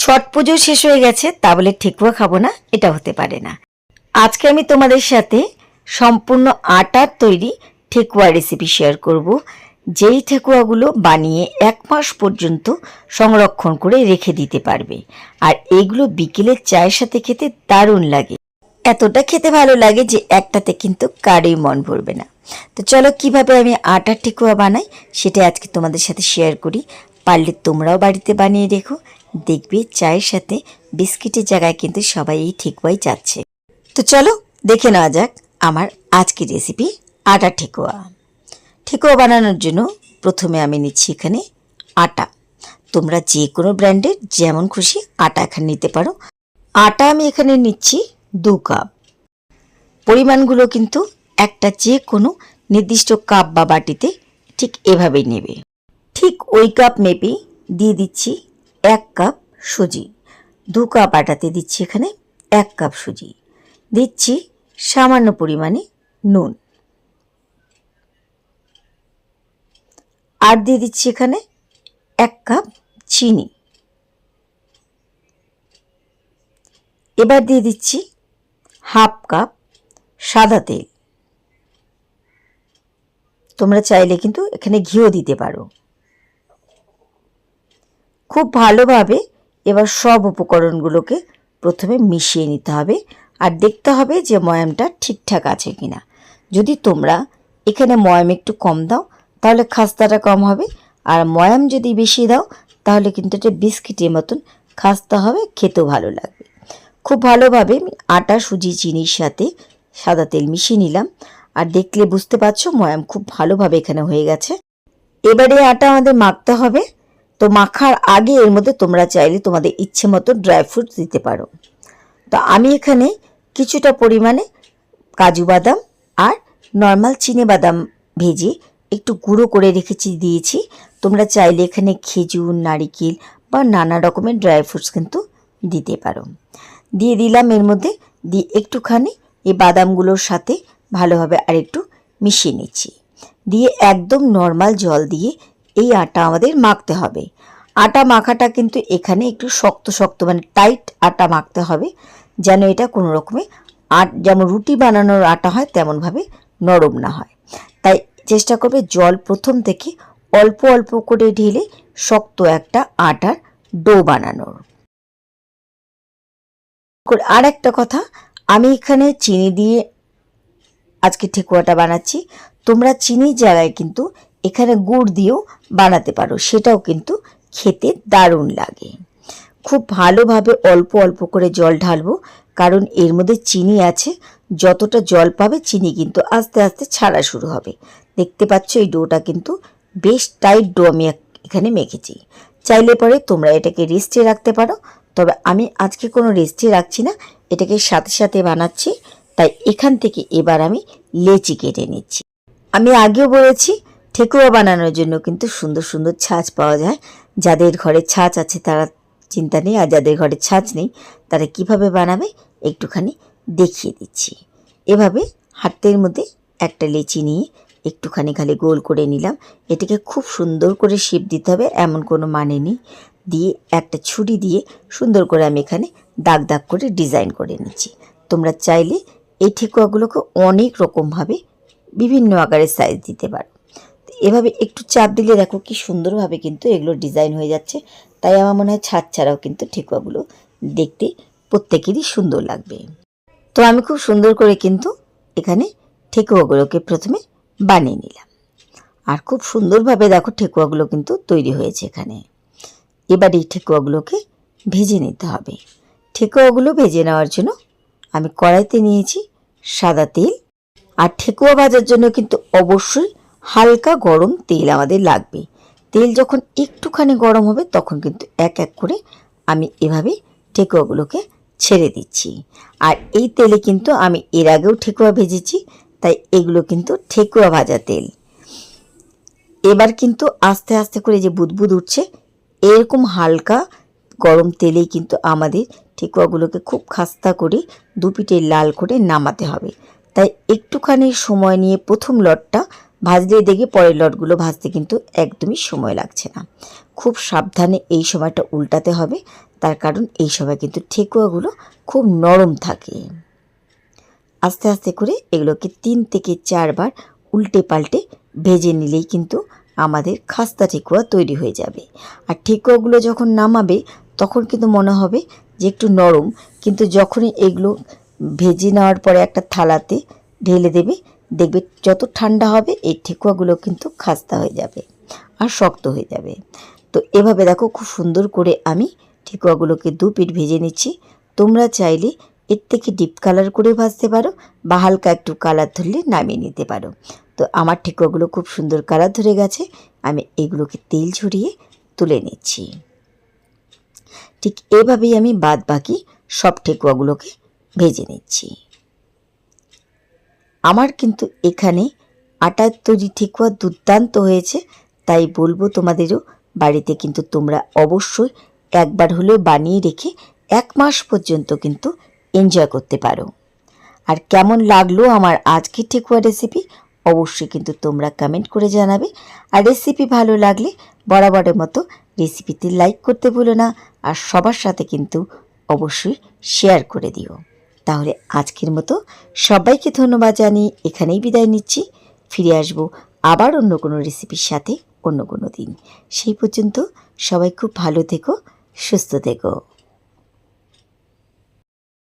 ছট পুজো শেষ হয়ে গেছে, তা বলে ঠেকুয়া খাব না, এটা হতে পারে না। আজকে আমি তোমাদের সাথে সম্পূর্ণ আটার তৈরি ঠেকুয়া রেসিপি শেয়ার করব। যেই ঠেকুয়াগুলো বানিয়ে এক মাস পর্যন্ত সংরক্ষণ করে রেখে দিতে পারবে। আর এগুলো বিকেলের চায়ের সাথে খেতে দারুণ লাগে। এতটা খেতে ভালো লাগে যে একটাতে কিন্তু কারোই মন ভরবে না। তো চলো কীভাবে আমি আটার ঠেকুয়া বানাই সেটা আজকে তোমাদের সাথে শেয়ার করি। পারলে তোমরাও বাড়িতে বানিয়ে রেখো দেখবে চায়ের সাথে বিস্কিটের জায়গায় কিন্তু সবাই এই ঠেকুয়াই চাচ্ছে তো চলো দেখে নেওয়া যাক আমার আজকের রেসিপি আটা ঠেকুয়া। ঠেকুয়া বানানোর জন্য প্রথমে আমি নিচ্ছি এখানে আটা। তোমরা যে কোনো ব্র্যান্ডের যেমন খুশি আটা এখানে নিতে পারো। আটা আমি এখানে নিচ্ছি দু কাপ। পরিমাণগুলো কিন্তু একটা যে কোনো নির্দিষ্ট কাপ বা বাটিতে ঠিক এভাবেই নেবে। ঠিক ওই কাপ মেপেই দিয়ে দিচ্ছি এক কাপ সুজি। দু কাপ আটাতে দিচ্ছি এখানে এক কাপ সুজি। দিচ্ছি সামান্য পরিমাণে নুন। আর দিয়ে দিচ্ছি এখানে এক কাপ চিনি। এবার দিয়ে দিচ্ছি হাফ কাপ সাদা তেল। তোমরা চাইলে কিন্তু এখানে ঘিও দিতে পারো। খুব ভালোভাবে এবার সব উপকরণগুলোকে প্রথমে মিশিয়ে নিতে হবে আর দেখতে হবে যে ময়ামটা ঠিকঠাক আছে কি না যদি তোমরা এখানে ময়াম একটু কম দাও, তাহলে খাস্তাটা কম হবে। আর ময়াম যদি বেশি দাও, তাহলে কিন্তু এটা বিস্কিটের মতন খাস্তা হবে, খেতেও ভালো লাগবে। খুব ভালোভাবে আমি আটা, সুজি, চিনির সাথে সাদা তেল মিশিয়ে নিলাম। আর দেখলে বুঝতে পারছ ময়াম খুব ভালোভাবে এখানে হয়ে গেছে। এবারে আটা আমাদের মাখতে হবে। তো মাখার আগে এর মধ্যে তোমরা চাইলে তোমাদের ইচ্ছে মতো ড্রাই ফ্রুটস দিতে পারো। তো আমি এখানে কিছুটা পরিমাণে কাজু বাদাম আর নর্মাল চিনে বাদাম ভেজে একটু গুঁড়ো করে রেখেছি, দিয়েছি। তোমরা চাইলে এখানে খেজুর, নারিকেল বা নানা রকমের ড্রাই ফ্রুটস কিন্তু দিতে পারো। দিয়ে দিলাম এর মধ্যে, দিয়ে একটুখানি এই বাদামগুলোর সাথে ভালোভাবে আর একটু মিশিয়ে নিচ্ছি। দিয়ে একদম নর্মাল জল দিয়ে এই আটা আমাদের মাখতে হবে। আটা মাখাটা কিন্তু এখানে একটু শক্ত শক্ত মানে টাইট আটা মাখতে হবে, যেন এটা কোনো রকমে আট যেমন রুটি বানানোর আটা হয়, তেমনভাবে নরম না হয়। তাই চেষ্টা করবে জল প্রথম থেকে অল্প অল্প করে ঢেলে শক্ত একটা আটার ডো বানানোর। আর একটা কথা, আমি এখানে চিনি দিয়ে আজকে ঠেকুয়াটা বানাচ্ছি। তোমরা চিনির জায়গায় কিন্তু এখানে গুড় দিয়েও বানাতে পারো। সেটাও কিন্তু খেতে দারুণ লাগে। খুব ভালোভাবে অল্প অল্প করে জল ঢালবো, কারণ এর মধ্যে চিনি আছে। যতটা জল পাবে চিনি কিন্তু আস্তে আস্তে ছাড়া শুরু হবে। দেখতে পাচ্ছ এই ডোটা কিন্তু বেশ টাইট ডো আমি এখানে মেখেছি। চাইলে পরে তোমরা এটাকে রেস্টে রাখতে পারো, তবে আমি আজকে কোনো রেস্টে রাখছি না, এটাকে সাথে সাথে বানাচ্ছি। তাই এখান থেকে এবার আমি লেচি কেটে নিচ্ছি। আমি আগেও বলেছি ঠেকুয়া বানানোর জন্য কিন্তু সুন্দর সুন্দর ছাঁচ পাওয়া যায়। যাদের ঘরে ছাঁচ আছে তারা চিন্তা নেই, আর যাদের ঘরে ছাঁচ নেই তারা কীভাবে বানাবে একটুখানি দেখিয়ে দিচ্ছি। এভাবে হাতের মধ্যে একটা লেচি নিয়ে একটুখানি খালি গোল করে নিলাম। এটাকে খুব সুন্দর করে শেপ দিতে হবে, এমন কোনো মানে নেই। দিয়ে একটা ছুরি দিয়ে সুন্দর করে আমি এখানে দাগ দাগ করে ডিজাইন করে নিচ্ছি। তোমরা চাইলে এই ঠেকুয়াগুলোকে অনেক রকমভাবে বিভিন্ন আকারের সাইজ দিতে পারো। এভাবে একটু চাপ দিলে দেখো কি সুন্দরভাবে কিন্তু এগুলো ডিজাইন হয়ে যাচ্ছে। তাই আমার মনে হয় ছাদ ছাড়াও কিন্তু ঠেকুয়াগুলো দেখতে প্রত্যেকেরই সুন্দর লাগবে। তো আমি খুব সুন্দর করে কিন্তু এখানে ঠেকুয়াগুলোকে প্রথমে বানিয়ে নিলাম। আর খুব সুন্দরভাবে দেখো ঠেকুয়াগুলো কিন্তু তৈরি হয়েছে এখানে। এবার এই ঠেকুয়াগুলোকে ভেজে নিতে হবে। ঠেকুয়াগুলো ভেজে নেওয়ার জন্য আমি কড়াইতে নিয়েছি সাদা তেল। আর ঠেকুয়া ভাজার জন্য কিন্তু অবশ্যই হালকা গরম তেল আমাদের লাগবে। তেল যখন একটুখানি গরম হবে, তখন কিন্তু এক এক করে আমি এভাবে ঠেকুয়াগুলোকে ছেড়ে দিচ্ছি। আর এই তেলে কিন্তু আমি এর আগেও ঠেকুয়া ভেজেছি, তাই এগুলো কিন্তু ঠেকুয়া ভাজা তেল। এবার কিন্তু আস্তে আস্তে করে যে বুদবুদ উঠছে, এরকম হালকা গরম তেলেই কিন্তু আমাদের ঠেকুয়াগুলোকে খুব খাস্তা করে দুপিটে লাল করে নামাতে হবে। তাই একটুখানি সময় নিয়ে প্রথম লটটা ভাজলে দেখে পরের লটগুলো ভাজতে কিন্তু একদমই সময় লাগছে না। খুব সাবধানে এই সময়টা উল্টাতে হবে, তার কারণ এই সময় কিন্তু ঠেকুয়াগুলো খুব নরম থাকে। আস্তে আস্তে করে এগুলোকে তিন থেকে চারবার উল্টে পাল্টে ভেজে নিলেই কিন্তু আমাদের খাস্তা ঠেকুয়া তৈরি হয়ে যাবে। আর ঠেকুয়াগুলো যখন নামাবে, তখন কিন্তু মনে হবে যে একটু নরম, কিন্তু যখনই এগুলো ভেজে নেওয়ার পরে একটা থালাতে ঢেলে দেবে দেখবে যত ঠান্ডা হবে, এই ঠেকুয়াগুলো কিন্তু খাস্তা হয়ে যাবে আর শক্ত হয়ে যাবে। তো এভাবে দেখো খুব সুন্দর করে আমি ঠেকুয়াগুলোকে দু পিঠ ভেজে নিচ্ছি। তোমরা চাইলে এর থেকে ডিপ কালার করে ভাজতে পারো বা হালকা একটু কালার ধরলে নামিয়ে নিতে পারো। তো আমার ঠেকুয়াগুলো খুব সুন্দর কালার ধরে গেছে, আমি এগুলোকে তেল ঝরিয়ে তুলে নিচ্ছি। ঠিক এভাবেই আমি বাদ বাকি সব ঠেকুয়াগুলোকে ভেজে নিচ্ছি। আমার কিন্তু এখানে আটার তৈরি ঠেকুয়া দুর্দান্ত হয়েছে, তাই বলব তোমাদেরও বাড়িতে কিন্তু তোমরা অবশ্যই একবার হলেও বানিয়ে রেখে এক মাস পর্যন্ত কিন্তু এনজয় করতে পারো। আর কেমন লাগল আমার আজকের ঠেকুয়া রেসিপি অবশ্যই কিন্তু তোমরা কমেন্ট করে জানাবে। আর রেসিপি ভালো লাগলে বরাবরের মতো রেসিপিতে লাইক করতে ভুলো না, আর সবার সাথে কিন্তু অবশ্যই শেয়ার করে দিও। তাহলে আজকের মতো সবাইকে ধন্যবাদ জানিয়ে এখানেই বিদায় নিচ্ছি। ফিরে আসব আবার অন্য কোনো রেসিপির সাথে অন্য কোনো দিন। সেই পর্যন্ত সবাই খুব ভালো থেকো, সুস্থ থেকো।